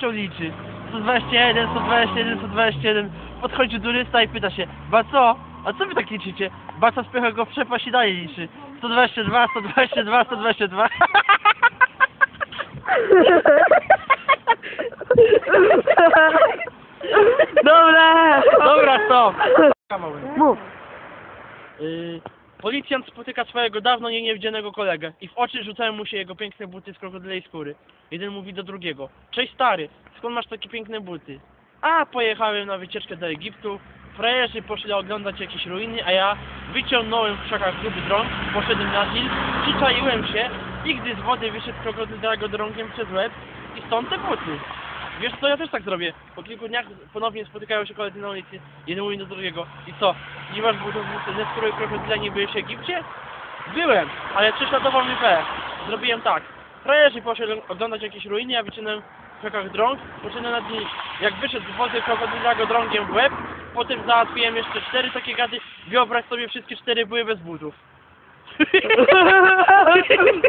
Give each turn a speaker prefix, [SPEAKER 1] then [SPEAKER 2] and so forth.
[SPEAKER 1] się liczy. 121, 121, 121. Podchodzi turysta i pyta się, ba co? A co wy tak liczycie? Baca spycha go w przepaść i dalej liczy. 122, 122, 122.
[SPEAKER 2] Dobra!
[SPEAKER 1] Dobra, stop.
[SPEAKER 2] Mów.
[SPEAKER 1] Y, policjant spotyka swojego dawno nie niewidzianego kolegę i w oczy rzucają mu się jego piękne buty z krokodylej skóry. Jeden mówi do drugiego, cześć stary, skąd masz takie piękne buty? A, pojechałem na wycieczkę do Egiptu, frajerzy poszli oglądać jakieś ruiny, a ja wyciągnąłem w krzakach gruby drąg, poszedłem na Nil, przyczaiłem się i gdy z wody wyszedł krokodyl go drągiem przez łeb i stąd te buty. Wiesz co, ja też tak zrobię. Po kilku dniach ponownie spotykają się koledzy na ulicy. Jeden mówi do drugiego. I co? Nie masz butów ze skóry krokodyla, nie byłeś w Egipcie? Byłem, ale prześladował mnie P. Zrobiłem tak. Frajerzy poszedł oglądać jakieś ruiny, ja wyciągnąłem w krakach drąg, poszedłem na dni. Jak wyszedł z wody krokodyla go drągiem w łeb, potem załatwiłem jeszcze cztery takie gady. Wyobraź sobie, wszystkie cztery były bez butów.